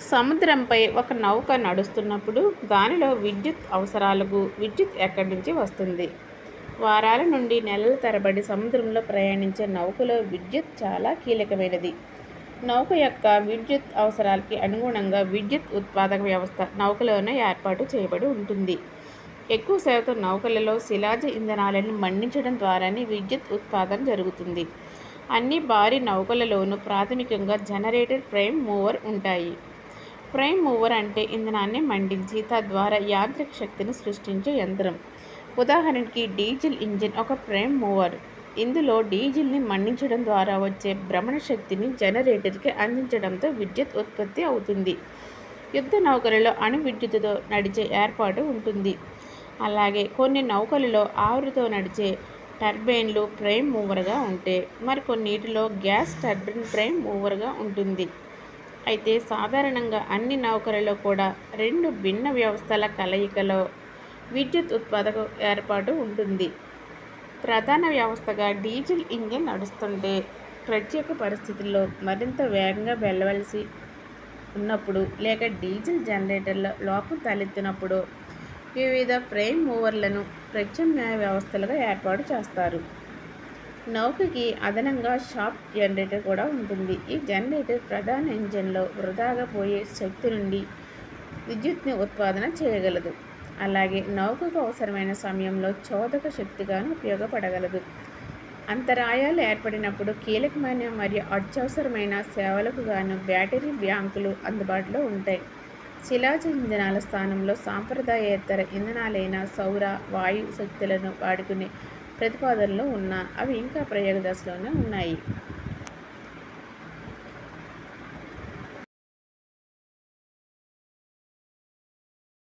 సముద్రంపై ఒక నౌక నడుస్తున్నప్పుడు దానిలో విద్యుత్ అవసరాలకు విద్యుత్ ఎక్కడి నుంచి వస్తుంది? వారాల నుండి నెలల తరబడి సముద్రంలో ప్రయాణించే నౌకలో విద్యుత్ చాలా కీలకమైనది. నౌక యొక్క విద్యుత్ అవసరాలకి అనుగుణంగా విద్యుత్ ఉత్పాదక వ్యవస్థ నౌకలోనే ఏర్పాటు చేయబడి ఉంటుంది. ఎక్కువ శాతం నౌకలలో శిలాజ ఇంధనాలను మండించడం ద్వారానే విద్యుత్ ఉత్పాదన జరుగుతుంది. అన్ని భారీ నౌకలలోనూ ప్రాథమికంగా జనరేటర్ ప్రైమ్ మూవర్ ఉంటాయి. ప్రైమ్ మూవర్ అంటే ఇంధనాన్ని మండించి తద్వారా యాంత్రిక శక్తిని సృష్టించే యంత్రం. ఉదాహరణకి డీజిల్ ఇంజిన్ ఒక ప్రైమ్ మూవర్. ఇందులో డీజిల్ని మండించడం ద్వారా వచ్చే భ్రమణ శక్తిని జనరేటర్కి అందించడంతో విద్యుత్ ఉత్పత్తి అవుతుంది. యుద్ధ నౌకలలో అణు విద్యుత్తుతో నడిచే ఏర్పాటు ఉంటుంది. అలాగే కొన్ని నౌకలలో ఆవిరితో నడిచే టర్బైన్లు ప్రైమ్ మూవర్గా ఉంటే మరికొన్నిటిలో గ్యాస్ టర్బైన్ ప్రైమ్ మూవర్గా ఉంటుంది. అయితే సాధారణంగా అన్ని నౌకలలో కూడా రెండు భిన్న వ్యవస్థల కలయికలో విద్యుత్ ఉత్పాదక ఏర్పాటు ఉంటుంది. ప్రధాన వ్యవస్థగా డీజిల్ ఇంజిన్ నడుస్తుంటే ప్రత్యేక పరిస్థితుల్లో మరింత వేగంగా వెళ్ళవలసి ఉన్నప్పుడు లేక డీజిల్ జనరేటర్ల లోపం తలెత్తినప్పుడు వివిధ ఫ్రేమ్ మూవర్లను ప్రత్యామ్నాయ వ్యవస్థలుగా ఏర్పాటు చేస్తారు. నౌకకి అదనంగా షాఫ్ట్ జనరేటర్ కూడా ఉంటుంది. ఈ జనరేటర్ ప్రధాన ఇంజన్లో వృధాగా పోయే శక్తి నుండి విద్యుత్ని ఉత్పాదన చేయగలదు. అలాగే నౌకకు అవసరమైన సమయంలో చోదక శక్తిగాను ఉపయోగపడగలదు. అంతరాయాలు ఏర్పడినప్పుడు కీలకమైన మరియు అత్యవసరమైన సేవలకు గాను బ్యాటరీ బ్యాంకులు అందుబాటులో ఉంటాయి. శిలాజ ఇంధనాల స్థానంలో సాంప్రదాయేతర ఇంధనాలైన సౌర వాయు శక్తులను వాడుకునే ప్రతిపాదనలు ఉన్నా అవి ఇంకా ప్రయోగ దశలోనే ఉన్నాయి.